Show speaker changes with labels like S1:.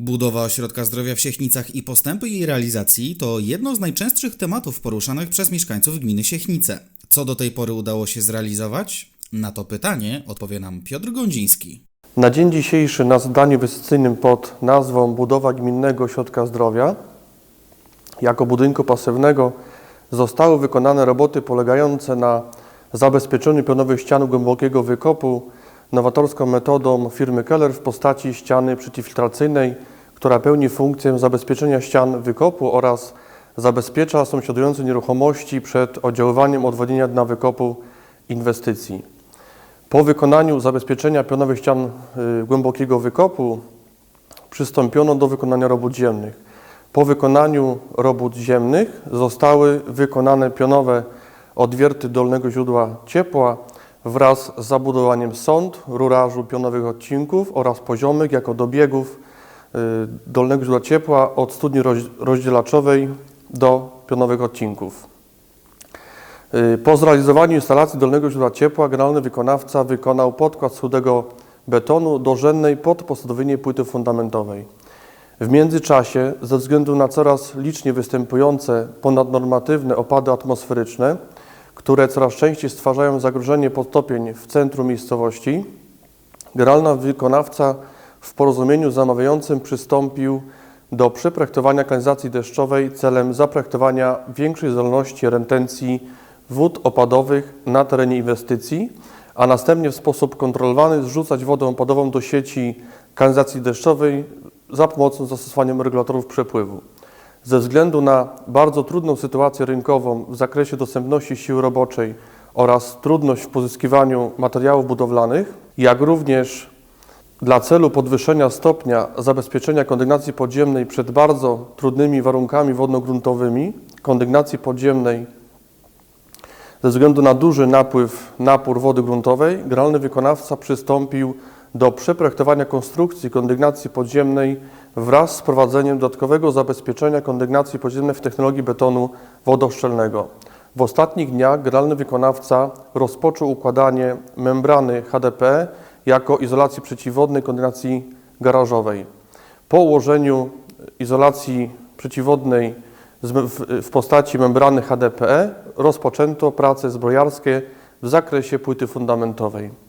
S1: Budowa ośrodka zdrowia w Siechnicach i postępy jej realizacji to jedno z najczęstszych tematów poruszanych przez mieszkańców gminy Siechnice. Co do tej pory udało się zrealizować? Na to pytanie odpowie nam Piotr Gądziński.
S2: Na dzień dzisiejszy na zadaniu inwestycyjnym pod nazwą Budowa Gminnego Ośrodka Zdrowia jako budynku pasywnego zostały wykonane roboty polegające na zabezpieczeniu pionowych ścian głębokiego wykopu nowatorską metodą firmy Keller w postaci ściany przeciwfiltracyjnej, która pełni funkcję zabezpieczenia ścian wykopu oraz zabezpiecza sąsiadujące nieruchomości przed oddziaływaniem odwodnienia dna wykopu inwestycji. Po wykonaniu zabezpieczenia pionowych ścian y, głębokiego wykopu przystąpiono do wykonania robót ziemnych. Po wykonaniu robót ziemnych zostały wykonane pionowe odwierty dolnego źródła ciepła wraz z zabudowaniem sąd, rurażu pionowych odcinków oraz poziomych jako dobiegów y, dolnego źródła ciepła od studni roz- rozdzielaczowej do pionowych odcinków. Y, Po zrealizowaniu instalacji dolnego źródła ciepła generalny wykonawca wykonał podkład z chudego betonu dorzędnej pod posadowienie płyty fundamentowej. W międzyczasie, ze względu na coraz liczniej występujące ponadnormatywne opady atmosferyczne, które coraz częściej stwarzają zagrożenie podtopień w centrum miejscowości, generalny wykonawca w porozumieniu z zamawiającym przystąpił do przeprojektowania kanalizacji deszczowej celem zaprojektowania większej zdolności retencji wód opadowych na terenie inwestycji, a następnie w sposób kontrolowany zrzucać wodę opadową do sieci kanalizacji deszczowej za pomocą zastosowania regulatorów przepływu. Ze względu na bardzo trudną sytuację rynkową w zakresie dostępności siły roboczej oraz trudność w pozyskiwaniu materiałów budowlanych, jak również dla celu podwyższenia stopnia zabezpieczenia kondygnacji podziemnej przed bardzo trudnymi warunkami wodno-gruntowymi, kondygnacji podziemnej ze względu na duży napływ, napór wody gruntowej, generalny wykonawca przystąpił do przeprojektowania konstrukcji kondygnacji podziemnej wraz z prowadzeniem dodatkowego zabezpieczenia kondygnacji podziemnej w technologii betonu wodoszczelnego. W ostatnich dniach generalny wykonawca rozpoczął układanie membrany HDP jako izolacji przeciwwodnej kondygnacji garażowej. Po ułożeniu izolacji przeciwwodnej w postaci membrany HDPE rozpoczęto prace zbrojarskie w zakresie płyty fundamentowej.